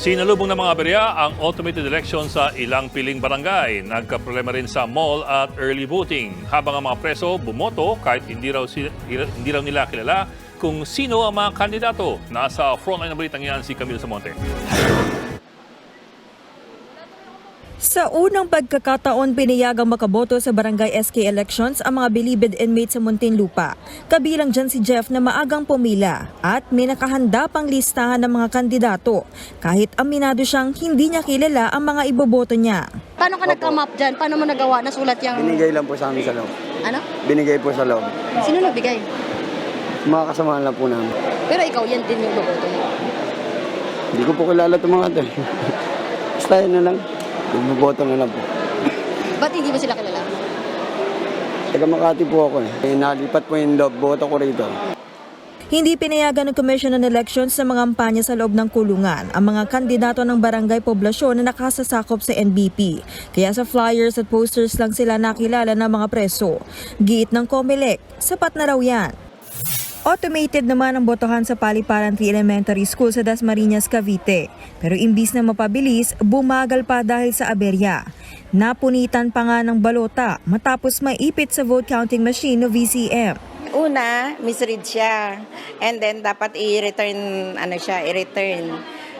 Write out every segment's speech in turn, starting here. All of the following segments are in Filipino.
Sinalubong ng mga aberya ang automated election sa ilang piling barangay. Nagkaproblema rin sa mall at early voting. Habang ang mga preso bumoto kahit hindi raw, si- hindi raw nila kilala kung sino ang mga kandidato. Nasa frontline ng balitang yan si Camilo Samonte. Sa unang pagkakataon, pinayagang makaboto sa barangay SK elections ang mga bilibid inmates sa Muntinlupa. Kabilang dyan si Jeff na maagang pumila at may nakahanda pang listahan ng mga kandidato. Kahit aminado siyang hindi niya kilala ang mga iboboto niya. Paano ka nag-come up dyan? Paano mo nagawa na sulat yung... Binigay lang po sa amin sa loob. Ano? Binigay po sa loob. Sino nagbigay? Mga kasamahan lang po namin. Pero ikaw, yan din yung boboto mo. Hindi ko po kilala itong mga ito. Basta yun na lang. Bumuboto na lang po. Ba't hindi mo sila kilala? Taga Makati po ako eh. eh nalipat po yung. Boto ko rito. Hindi pinayagan ng Commission on Elections sa mga kampanya sa loob ng kulungan ang mga kandidato ng barangay poblasyon na nakasasakop sa NBP. Kaya sa flyers at posters lang sila nakilala ng mga preso. Giit ng COMELEC, sapat na raw yan. Automated naman ang botohan sa Paliparan 3 Elementary School sa Dasmariñas, Cavite. Pero imbis na mapabilis, bumagal pa dahil sa aberya. Napunitan pa nga ng balota matapos maipit sa vote counting machine o VCM. Una, misread siya. And then, dapat i-return, ano siya, i-return.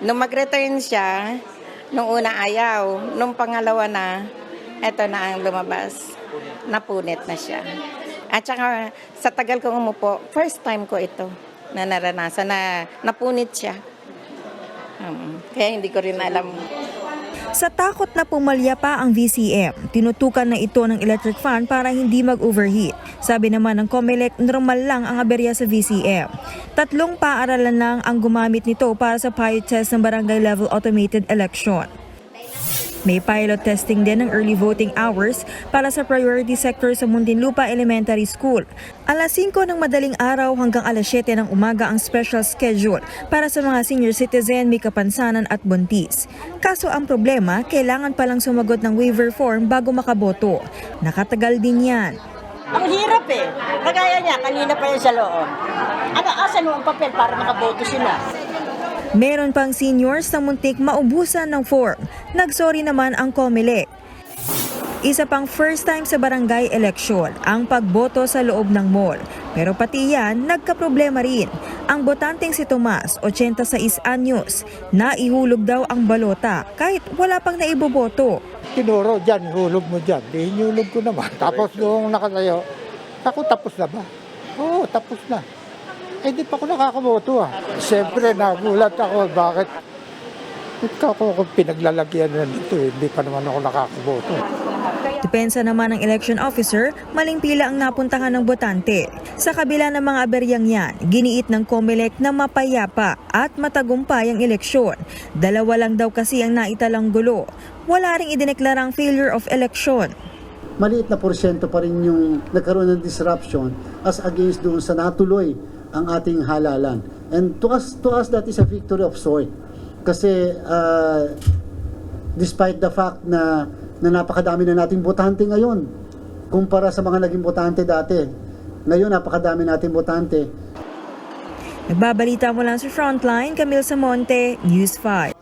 Nung mag-return siya, nung una ayaw. Nung pangalawa na, eto na ang lumabas. Napunit na siya. At saka, sa tagal kong umupo, first time ko ito na naranasan na napunit siya. Um, kaya hindi ko rin alam Sa takot na pumalya pa ang VCM, tinutukan na ito ng electric fan para hindi mag-overheat. Sabi naman ng COMELEC, normal lang ang aberya sa VCM. Tatlong paaralan lang ang gumamit nito para sa pilot test ng barangay level automated election. May pilot testing din ng early voting hours para sa priority sector sa Muntinlupa Elementary School. Alas 5 ng madaling araw hanggang alas 7 ng umaga ang special schedule para sa mga senior citizen, may kapansanan at buntis. Kaso ang problema, kailangan palang sumagot ng waiver form bago makaboto. Nakatagal din yan. Ang hirap eh. Kagaya niya, kanina pa yan sa loob. Ano, asan mo ang papel para makaboto sila? Meron pang seniors na muntik maubusan ng form. Nagsorry naman ang COMELEC. Isa pang first time sa barangay election ang pagboto sa loob ng mall. Pero pati yan, nagkaproblema rin. Ang botanteng si Tomas, 86 anyos, naihulog daw ang balota kahit wala pang naiboboto. Tinuro dyan, hulog mo dyan. Di hinulog ko naman. Tapos nung nakatayo, ako tapos na ba? Oo, tapos na. Eh di pa ako nakakaboto ah. Siyempre nagulat ako, bakit? Ito ako kung pinaglalagyan na nito eh. Hindi pa naman ako nakakaboto. Depensa naman ng election officer, maling pila ang napuntahan ng botante. Sa kabila ng mga aberyang yan, giniit ng COMELEC na mapayapa at matagumpay ang eleksyon. Dalawa lang daw kasi ang naitalang gulo. Wala ring idineklarang failure of election. maliit na porsyento pa rin yung nagkaroon ng disruption as against doon sa natuloy ang ating halalan. And to us, to us that is a victory of sort. Kasi uh, despite the fact na, na napakadami na nating botante ngayon, kumpara sa mga naging botante dati, ngayon napakadami nating botante, Nagbabalita mula sa Frontline, Camille Samonte, News 5.